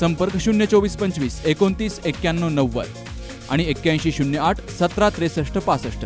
संपर्क शून्य चोवीस पंचवीस एकोणतीस एक्क्याण्णव नव्वद आणि एक्क्याऐंशी शून्य आठ सतरा त्रेसष्ट पासष्ट.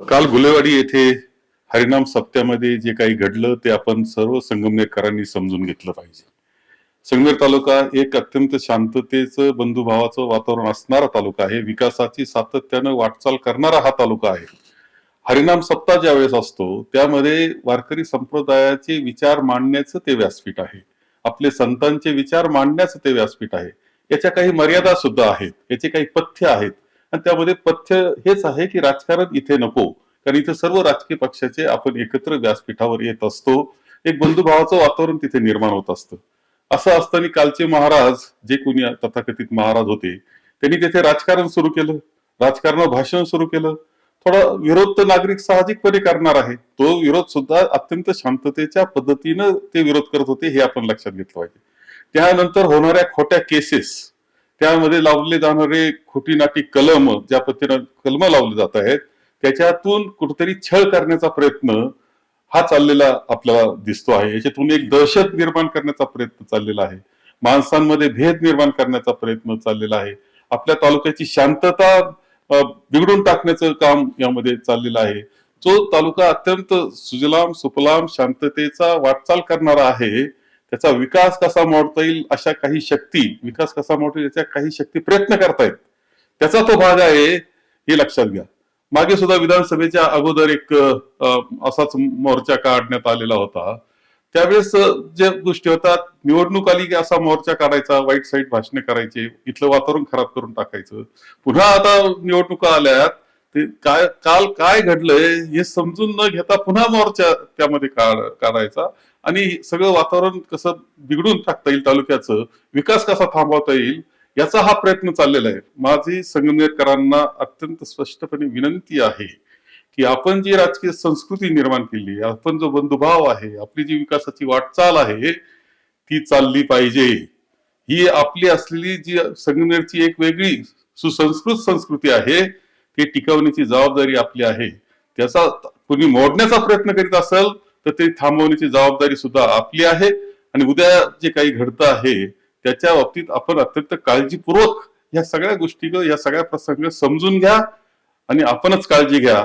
काल गुलेवाडी येथे हरिनाम सप्त्यामध्ये जे काही घडलं ते आपण सर्व संगमनेरकरांनी समजून घेतलं पाहिजे. संगमेर तालुका एक अत्यंत शांततेचं बंधुभावाचं वातावरण असणारा तालुका आहे. विकासाची सातत्यानं वाटचाल करणारा हा तालुका आहे. हरिनाम सप्ताह ज्या वेळेस असतो त्यामध्ये वारकरी संप्रदायाचे विचार मांडण्याचं ते व्यासपीठ आहे. आपले संतांचे विचार मांडण्याचं ते व्यासपीठ आहे. याच्या काही मर्यादा सुद्धा आहेत. याचे काही पथ्य आहेत. आणि त्यामध्ये पथ्य हेच आहे की राजकारण इथे नको. कारण इथे सर्व राजकीय पक्षाचे आपण एकत्र व्यासपीठावर येत असतो. एक बंधुभावाचं वातावरण तिथे निर्माण होत असतं. असं असताना कालचे महाराज जे कोणी तथाकथित महाराज होते त्यांनी तिथे राजकारण सुरू केलं. राजकारण भाषण सुरू केलं. पण विरोध तर नागरिक साहजिकपणे करणार आहे. तो विरोध सुद्धा अत्यंत शांततेच्या पद्धतीनं ते विरोध करत होते हे आपण लक्षात घेतलं पाहिजे. त्यानंतर होणाऱ्या खोट्या केसेस त्यामध्ये लावले जाणारे खोटी नाटी कलम ज्या पद्धतीनं कलम लावले जात आहेत त्याच्यातून कुठेतरी छळ करण्याचा प्रयत्न हा चाललेला आपल्याला दिसतो आहे. याच्यातून एक दहशत निर्माण करण्याचा प्रयत्न चाललेला आहे. माणसांमध्ये भेद निर्माण करण्याचा प्रयत्न चाललेला आहे. आपल्या तालुक्याची शांतता बिघडून टाकण्याचं काम यामध्ये चाललेलं आहे. जो तालुका अत्यंत सुजलाम सुफलाम शांततेचा वाटचाल करणारा आहे त्याचा विकास कसा मोडता येईल अशा काही शक्ती विकास कसा मोडता येईल याच्या काही शक्ती प्रयत्न करतायत. त्याचा तो भाग आहे हे लक्षात घ्या. मागे सुद्धा विधानसभेच्या अगोदर एक असाच मोर्चा काढण्यात आलेला होता. त्यावेळेस जे ज्या गोष्टी होतात निवडणूक आली की असा मोर्चा काढायचा वाईट साईट भाषणे करायचे इथलं वातावरण खराब करून टाकायचं. पुन्हा आता निवडणुका आल्यात ते काय काल काय घडलंय हे समजून न घेता पुन्हा मोर्चा त्यामध्ये काढ- काढायचा आणि सगळं वातावरण कसं बिघडून टाकता येईल तालुक्याचं विकास कसा थांबवता येईल याचा हा प्रयत्न चाललेला आहे. माझी संगमनेरकरांना अत्यंत स्पष्टपणे विनंती आहे की आपण जी राजकीय संस्कृती निर्माण केली आपण जो बंधुभाव आहे आपली जी विकासाची वाटचाल आहे ती चालली पाहिजे. ही आपली असलेली जी संगमनेरची एक वेगळी सुसंस्कृत संस्कृती आहे ती टिकवण्याची जबाबदारी आपली आहे. त्याचा कुणी मोडण्याचा प्रयत्न करीत असेल तर ते थांबवण्याची जबाबदारी सुद्धा आपली आहे. आणि उद्या जे काही घडतं आहे त्याच्या बाबतीत आपण अत्यंत काळजीपूर्वक या सगळ्या गोष्टी या सगळ्या प्रसंग समजून घ्या आणि आपणच काळजी घ्या.